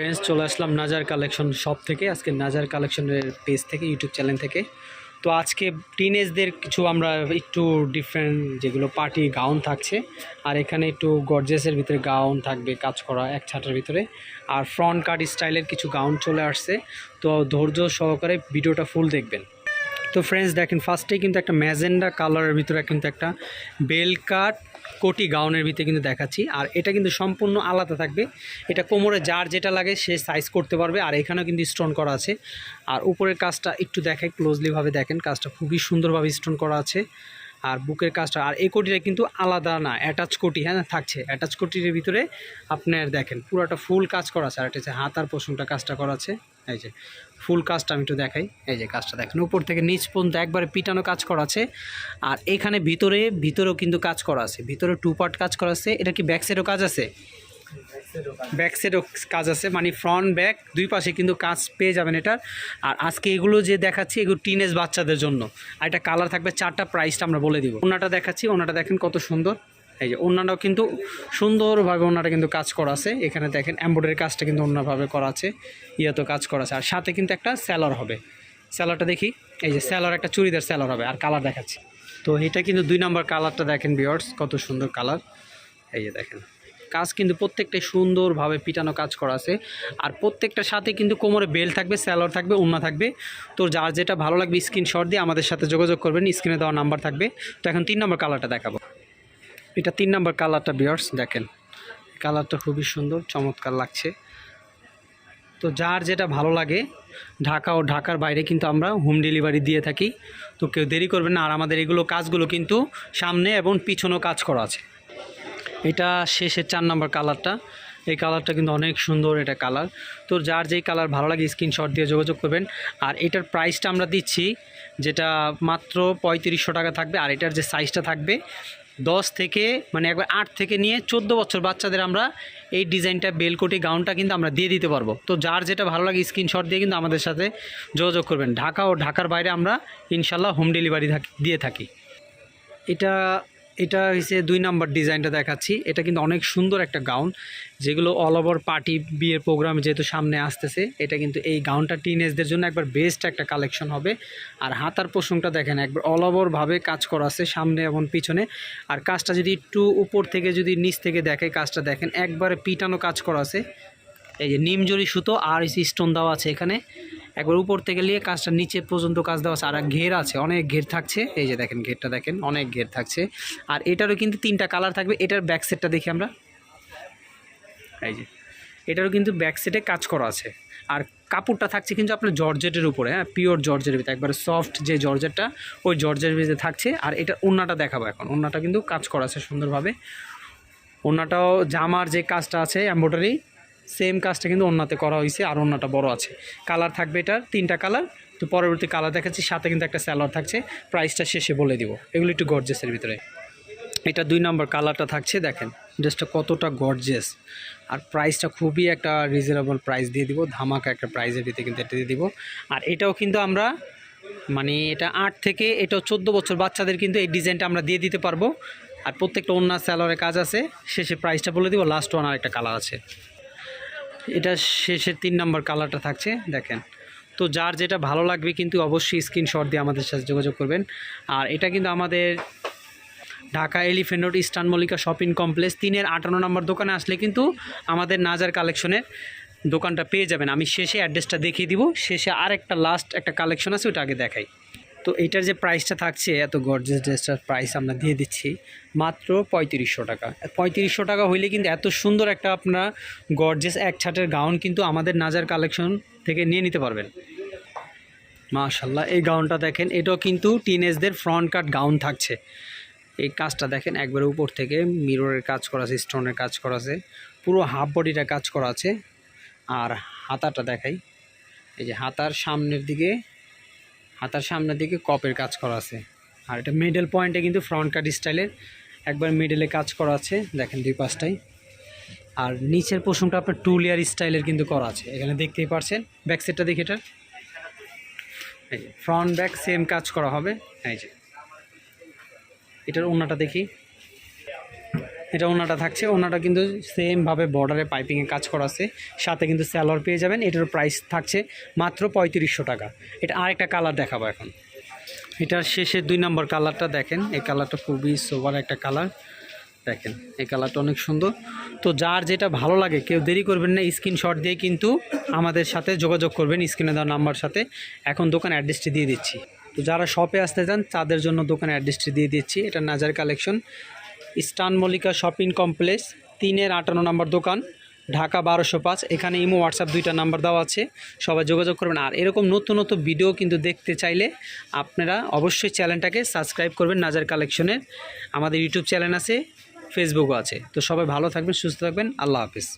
Friends চলে আসলাম নাজার collection shop থেকে। আজকে নাজার কালেকশনের পেজ থেকে ইউটিউব চ্যানেল থেকে। তো আজকে টিনেজদের কিছু আমরা একটু ডিফারেন্ট যেগুলো পার্টি গাউন থাকছে, আর এখানে একটু গর্জেসের ভিতরে গাউন থাকবে, কাজ করা এক ছাটার ভিতরে। আর ফ্রন্ট কাট স্টাইলের কিছু গাউন চলে আসছে। তো ধৈর্য সহকারে ভিডিওটা ফুল দেখবেন। তো ফ্রেন্ডস দেখেন ফার্স্টেই কিন্তু একটা ম্যাজেন্ডা কালারের ভিতরে কিন্তু একটা বেলকাট কোটি গাউনের ভিতরে কিন্তু দেখাচ্ছি। আর এটা কিন্তু সম্পূর্ণ আলাদা থাকবে। এটা কোমরে যার যেটা লাগে সে সাইজ করতে পারবে। আর এখানেও কিন্তু স্টোন করা আছে। আর উপরের কাজটা একটু দেখে ক্লোজলিভাবে দেখেন, কাজটা খুবই সুন্দরভাবে স্টোন করা আছে। আর বুকের কাজটা, আর এই কোটিটা কিন্তু আলাদা না অ্যাটাচ কোটি হ্যাঁ থাকছে। অ্যাটাচ কোটির ভিতরে আপনার দেখেন, পুরোটা ফুল কাজ করা আছে। আর এটা হচ্ছে হাতার পশুটা কাজটা করা আছে। এই যে, ফুল কাজটা আমি একটু দেখাই। এই যে কাজটা দেখেন, উপর থেকে নিচ পর্যন্ত একবারে পিটানো কাজ করা আছে। আর এখানে ভিতরে, ভিতরেও কিন্তু কাজ করা আছে। ভিতরে টু পার্ট কাজ করা আছে। এটা কি ব্যাক সাইডও কাজ আছে? ব্যাক সাইডও কাজ আছে মানে ফ্রন্ট ব্যাক দুই পাশে কিন্তু কাজ পেয়ে যাবেন এটার আর আজকে এগুলো যে দেখাচ্ছি, এগুলো টিনেজ বাচ্চাদের জন্য। আর এটা কালার থাকবে, চারটা প্রাইসটা আমরা বলে দিব। ওনাটা দেখাচ্ছি, ওনাটা দেখেন কত সুন্দর। এই যে অন্যটাও কিন্তু সুন্দরভাবে ওনাটা কিন্তু কাজ করা আছে। এখানে দেখেন এম্ব্রয়ডারি কাজটা কিন্তু অন্যভাবে করা আছে, ইয়েতো কাজ করা আছে। আর সাথে কিন্তু একটা স্যালার হবে। স্যালারটা দেখি, এই যে স্যালার একটা চুড়িদার স্যালার হবে, আর কালার দেখাচ্ছি। তো এটা কিন্তু দুই নম্বর কালারটা দেখেন বিয়ার্স কত সুন্দর কালার এই যে দেখেন। কাজ কিন্তু প্রত্যেকটাই সুন্দরভাবে পিটানো কাজ করা আছে। আর প্রত্যেকটার সাথে কিন্তু কোমরে বেল থাকবে স্যালোয়ার থাকবে, উন্না থাকবে। তো যার যেটা ভালো লাগবে স্ক্রিনশট দিয়ে আমাদের সাথে যোগাযোগ করবেন স্ক্রিনে দেওয়া নাম্বার থাকবে। তো এখন তিন নম্বর কালারটা দেখাবো। এটা তিন নম্বর কালারটা বিয়ার্স দেখেন। কালারটা খুবই সুন্দর, চমৎকার লাগছে। তো যার যেটা ভালো লাগে, ঢাকা ও ঢাকার বাইরে কিন্তু আমরা হোম ডেলিভারি দিয়ে থাকি। তো কেউ দেরি করবেন না, আর আমাদের এগুলো কাজগুলো কিন্তু সামনে এবং পিছনেও কাজ করা আছে। এটা শেষের চার নম্বর কালারটা। এই কালারটা কিন্তু অনেক সুন্দর এটা কালার। তো যার যেই কালার ভালো লাগে, স্ক্রিনশট দিয়ে যোগাযোগ করবেন। আর এটার প্রাইসটা আমরা দিচ্ছি, যেটা মাত্র পঁয়ত্রিশশো টাকা থাকবে। আর এটার যে সাইজটা থাকবে, দশ থেকে মানে একবার আট থেকে নিয়ে চোদ্দ বছর বাচ্চাদের আমরা এই ডিজাইনটা বেলকোটি গাউনটা কিন্তু আমরা দিয়ে দিতে পারব। তো যার যেটা ভালো লাগে, স্ক্রিনশট দিয়ে কিন্তু আমাদের সাথে যোগাযোগ করবেন। ঢাকা ও ঢাকার বাইরে আমরা ইনশাল্লাহ হোম ডেলিভারি দিয়ে থাকি। এটা এটা হচ্ছে দুই নাম্বার ডিজাইনটা দেখাচ্ছি। এটা কিন্তু অনেক সুন্দর একটা গাউন, যেগুলো অল ওভার পার্টি বিয়ের প্রোগ্রাম যেহেতু সামনে আসতেছে, এটা কিন্তু এই গাউনটা টিনেজদের জন্য একবার বেস্ট একটা কালেকশন হবে। আর হাতার পোষণটা দেখেন, একবার অল ওভারভাবে কাজ করা আছে সামনে এবং পিছনে। আর কাজটা যদি একটু উপর থেকে যদি নিচ থেকে দেখে কাজটা দেখেন, একবারে পিটানো কাজ করা আছে। এই যে নিমজরি সুতো আর স্টোন দেওয়া আছে এখানে। একবার উপর থেকে নিয়ে কাজটা নিচে পর্যন্ত কাজ দেওয়া আছে। আর ঘের আছে, অনেক ঘের থাকছে। এই যে দেখেন ঘেরটা দেখেন, অনেক ঘের থাকছে। আর এটারও কিন্তু তিনটা কালার থাকবে, এটার ব্যাক সেটটা দেখি আমরা। এই যে, এটারও কিন্তু ব্যাক সেটে কাজ করা আছে। আর কাপড়টা থাকছে কিন্তু আপনার জর্জেটের উপরে হ্যাঁ পিওর জর্জের ভিতরে। একবারে সফট যে জর্জেটটা, ওই জর্জের ভিতরে থাকছে। আর এটা ওন্নাটা দেখাবো এখন। ওন্নাটা কিন্তু কাজ করা আছে সুন্দরভাবে। ওন্নাটাও জামার যে কাজটা আছে এম্ব্রয়ডারি সেম কাজটা কিন্তু অন্যতে করা হয়েছে আর অন্যটা বড় আছে। কালার থাকবে এটার, তিনটা কালার তো পরবর্তী কালার দেখাচ্ছি, সাথে কিন্তু একটা স্যালোয়ার থাকছে। প্রাইসটা শেষে বলে দিব। এগুলো একটু গর্জেসের ভিতরে। এটা দুই নম্বর কালারটা থাকছে, দেখেন। ড্রেসটা কতটা গর্জেস আর প্রাইসটা খুবই একটা রিজনেবল প্রাইস দিয়ে দিব। ধামাকা একটা প্রাইসের ভিতরে কিন্তু এটা দিয়ে দিব। আর এটাও কিন্তু আমরা মানে এটা আট থেকে, এটাও চোদ্দ বছর বাচ্চাদের কিন্তু এই ডিজাইনটা আমরা দিয়ে দিতে পারব। আর প্রত্যেকটা অন্য স্যালোয়ারের কাজ আছে। শেষে প্রাইসটা বলে দিব লাস্ট ওয়ান আর একটা কালার আছে। এটা শেষের তিন নম্বর কালারটা থাকছে, দেখেন। তো যার যেটা ভালো লাগবে কিন্তু অবশ্যই স্ক্রিনশট দিয়ে আমাদের সাথে যোগাযোগ করবেন। আর এটা কিন্তু আমাদের Dhaka Elephant Road Eastern Mallika Shopping Complex তিনের আটান্ন নম্বর দোকানে আসলে কিন্তু আমাদের নাজার কালেকশনের দোকানটা পেয়ে যাবেন। আমি শেষে অ্যাড্রেসটা দেখিয়ে দিব। শেষে আর একটা লাস্ট একটা কালেকশন আছে, ওটা আগে দেখাই। তো এইটার যে প্রাইসটা থাকছে, এত গর্জেস ড্রেসটার প্রাইস আমরা দিয়ে দিচ্ছি, মাত্র পঁয়ত্রিশশো টাকা। পঁয়ত্রিশশো টাকা হইলে কিন্তু এত সুন্দর একটা আপনারা গর্জেস এক ছাটের গাউন কিন্তু আমাদের নাজার কালেকশন থেকে নিয়ে নিতে পারবেন। মাশাল্লাহ এই গাউনটা দেখেন, এটাও কিন্তু টিনেজদের ফ্রন্ট কাট গাউন থাকছে। এই কাজটা দেখেন, একবারে উপর থেকে মিররের কাজ করা আছে স্টোনের কাজ করা আছে, পুরো হাফ বডিটা কাজ করা আছে। আর হাতাটা দেখাই, এই যে হাতার সামনের দিকে হাতার সামনের দিকে কপের কাজ করা আছে। আর এটা মিডল পয়েন্টে কিন্তু ফ্রন্ট কাট স্টাইলের একবার মিডলে কাজ করা আছে। দেখেন দুই পাশটাই। আর নিচের পোষণটা আপনার টু লেয়ার স্টাইলের কিন্তু করা আছে। এখানে দেখতেই পারছেন। ব্যাক সেটটা দেখি এটার ফ্রন্ট ব্যাক সেম কাজ করা হবে। এই যে, এটার ওনাটা দেখি। এটা ওনাটা থাকছে। ওনাটা কিন্তু সেমভাবে বর্ডারে পাইপিংয়ে কাজ করা আছে। সাথে কিন্তু স্যালোয়ার পেয়ে যাবেন। এটার প্রাইস থাকছে মাত্র পঁয়ত্রিশশো টাকা। এটা আরেকটা কালার দেখাবো এখন। এটার শেষের দুই নম্বর কালারটা দেখেন। এই কালারটা খুবই সোবার একটা কালার দেখেন, এই কালারটা অনেক সুন্দর। তো যার যেটা ভালো লাগে, কেউ দেরি করবেন না স্ক্রিনশট দিয়ে কিন্তু আমাদের সাথে যোগাযোগ করবেন স্ক্রিনে দেওয়া নাম্বার সাথে। এখন দোকান অ্যাড্রেসটি দিয়ে দিচ্ছি। তো যারা শপে আসতে চান, তাদের জন্য দোকান অ্যাড্রেসটি দিয়ে দিচ্ছি। এটা Nazar collection Eastern Mallika Shopping Complex, তিনের আটান্ন নম্বর দোকান, ঢাকা বারোশো পাঁচ, এখানে ইমো, হোয়াটসঅ্যাপ দুইটা নাম্বার দেওয়া আছে, সবাই যোগাযোগ করবেন। আর এরকম নতুন নতুন ভিডিও কিন্তু দেখতে চাইলে আপনারা অবশ্যই চ্যানেলটাকে সাবস্ক্রাইব করবেন, নাজার কালেকশনের। আমাদের ইউটিউব চ্যানেল আছে, ফেসবুকও আছে। তো সবাই ভালো থাকবেন, সুস্থ থাকবেন, আল্লাহ হাফিজ।